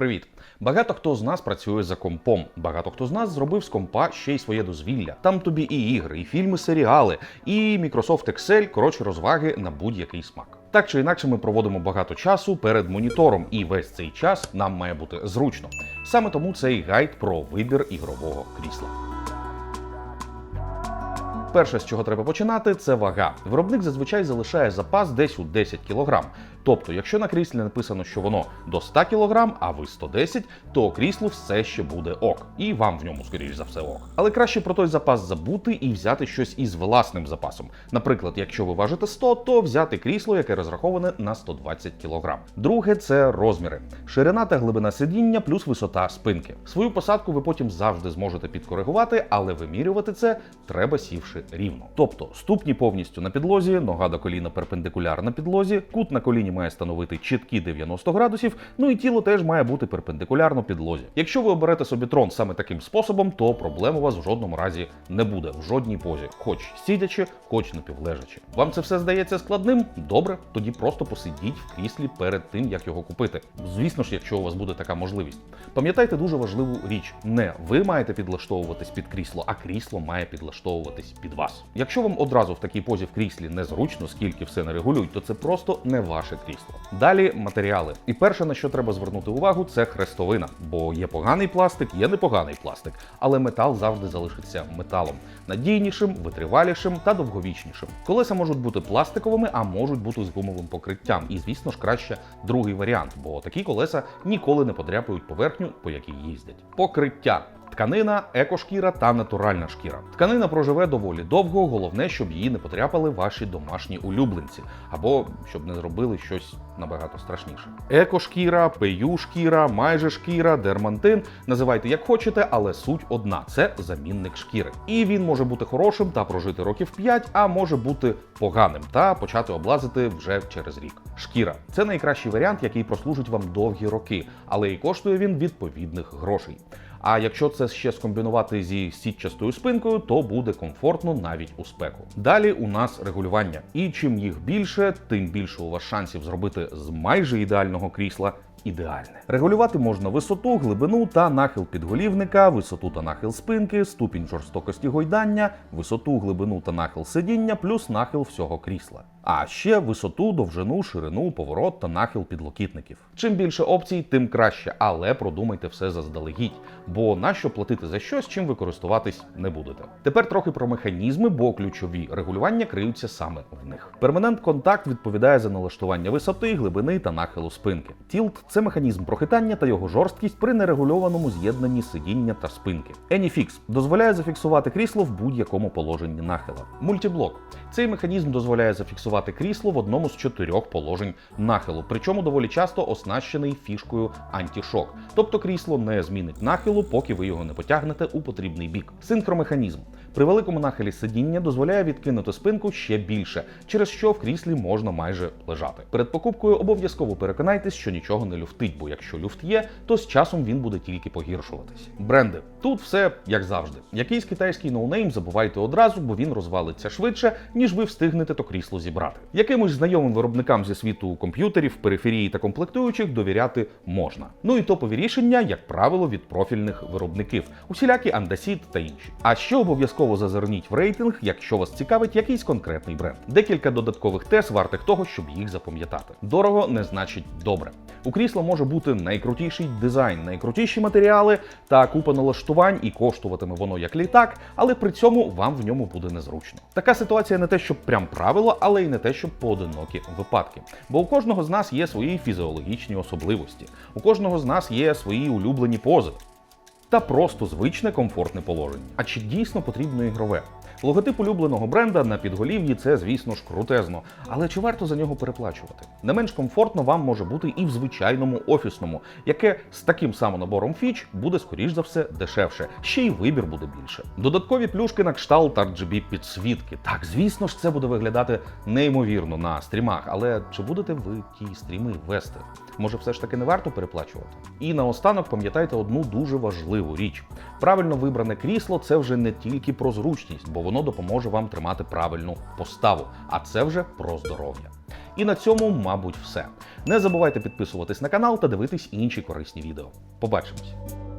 Привіт! Багато хто з нас працює за компом. Багато хто з нас зробив з компа ще й своє дозвілля. Там тобі і ігри, і фільми, серіали, і Microsoft Excel, коротше, розваги на будь-який смак. Так чи інакше, ми проводимо багато часу перед монітором, і весь цей час нам має бути зручно. Саме тому цей гайд про вибір ігрового крісла. Перше, з чого треба починати, це вага. Виробник зазвичай залишає запас десь у 10 кг. Тобто, якщо на кріслі написано, що воно до 100 кг, а ви 110, то кріслу все ще буде ок. І вам в ньому, скоріш за все, ок. Але краще про той запас забути і взяти щось із власним запасом. Наприклад, якщо ви важите 100, то взяти крісло, яке розраховане на 120 кг. Друге це розміри, ширина та глибина сидіння плюс висота спинки. Свою посадку ви потім завжди зможете підкоригувати, але вимірювати це треба сівши рівно. Тобто ступні повністю на підлозі, нога до коліна перпендикулярна підлозі, кут на коліні має становити чіткі 90 градусів, ну і тіло теж має бути перпендикулярно підлозі. Якщо ви оберете собі трон саме таким способом, то проблем у вас в жодному разі не буде в жодній позі, хоч сидячи, хоч напівлежачи. Вам це все здається складним? Добре, тоді просто посидіть в кріслі перед тим, як його купити. Звісно ж, якщо у вас буде така можливість. Пам'ятайте дуже важливу річ: не ви маєте підлаштовуватись під крісло, а крісло має підлаштовуватись під вас. Якщо вам одразу в такій позі в кріслі незручно, скільки все не регулюють, то це просто не ваше крісло. Далі матеріали. І перше, на що треба звернути увагу, це хрестовина. Бо є поганий пластик, є непоганий пластик, але метал завжди залишиться металом надійнішим, витривалішим та довговічнішим. Колеса можуть бути пластиковими, а можуть бути з гумовим покриттям. І звісно ж краще другий варіант, бо такі колеса ніколи не подряпають поверхню, по якій їздять. Покриття. Тканина, екошкіра та натуральна шкіра. Тканина проживе доволі довго, головне, щоб її не потряпали ваші домашні улюбленці, або щоб не зробили щось набагато страшніше. Екошкіра, пею шкіра, майже шкіра, дермантин. Називайте як хочете, але суть одна: це замінник шкіри. І він може бути хорошим та прожити років 5, а може бути поганим та почати облазити вже через рік. Шкіра це найкращий варіант, який прослужить вам довгі роки, але і коштує він відповідних грошей. А якщо це ще скомбінувати зі сітчастою спинкою, то буде комфортно навіть у спеку. Далі у нас регулювання. І чим їх більше, тим більше у вас шансів зробити з майже ідеального крісла. Ідеальне регулювати можна висоту, глибину та нахил підголівника, висоту та нахил спинки, ступінь жорстокості гойдання, висоту, глибину та нахил сидіння, плюс нахил всього крісла. А ще висоту, довжину, ширину, поворот та нахил підлокітників. Чим більше опцій, тим краще, але продумайте все заздалегідь, бо нащо платити за щось, чим ви користуватись не будете. Тепер трохи про механізми, бо ключові регулювання криються саме в них. Перманент контакт відповідає за налаштування висоти, глибини та нахилу спинки. Тілт це механізм прохитання та його жорсткість при нерегульованому з'єднанні сидіння та спинки. Anyfix дозволяє зафіксувати крісло в будь-якому положенні нахила. Мультиблок цей механізм дозволяє зафіксувати крісло в одному з чотирьох положень нахилу, причому доволі часто оснащений фішкою антішок. Тобто крісло не змінить нахилу, поки ви його не потягнете у потрібний бік. Синхромеханізм при великому нахилі сидіння дозволяє відкинути спинку ще більше, через що в кріслі можна майже лежати. Перед покупкою обов'язково переконайтесь, що нічого не люфтить, бо якщо люфт є, то з часом він буде тільки погіршуватись. Бренди тут все як завжди. Якийсь китайський ноунейм забувайте одразу, бо він розвалиться швидше, ніж ви встигнете то крісло зібрати. Якимось знайомим виробникам зі світу комп'ютерів, периферії та комплектуючих довіряти можна. Ну і топові рішення, як правило, від профільних виробників, усілякі Андасіт та інші. А ще обов'язково зазирніть в рейтинг, якщо вас цікавить якийсь конкретний бренд. Декілька додаткових тез вартих того, щоб їх запам'ятати. Дорого не значить добре. У крісла може бути найкрутіший дизайн, найкрутіші матеріали та купа налаштувань, і коштуватиме воно як літак, але при цьому вам в ньому буде незручно. Така ситуація не те, щоб прям правило, але й не те, щоб поодинокі випадки. Бо у кожного з нас є свої фізіологічні особливості, у кожного з нас є свої улюблені пози. Та просто звичне комфортне положення. А чи дійсно потрібно ігрове? Логотип улюбленого бренда на підголів'ї це, звісно ж, крутезно, але чи варто за нього переплачувати? Не менш комфортно вам може бути і в звичайному офісному, яке з таким самим набором фіч буде, скоріш за все, дешевше, ще й вибір буде більше. Додаткові плюшки на кшталт RGB підсвітки. Так, звісно ж, це буде виглядати неймовірно на стрімах, але чи будете ви ті стріми вести? Може, все ж таки не варто переплачувати? І наостанок пам'ятайте одну дуже важливу річ: правильно вибране крісло це вже не тільки про зручність, бо воно допоможе вам тримати правильну поставу, а це вже про здоров'я. І на цьому, мабуть, все. Не забувайте підписуватись на канал та дивитись інші корисні відео. Побачимось!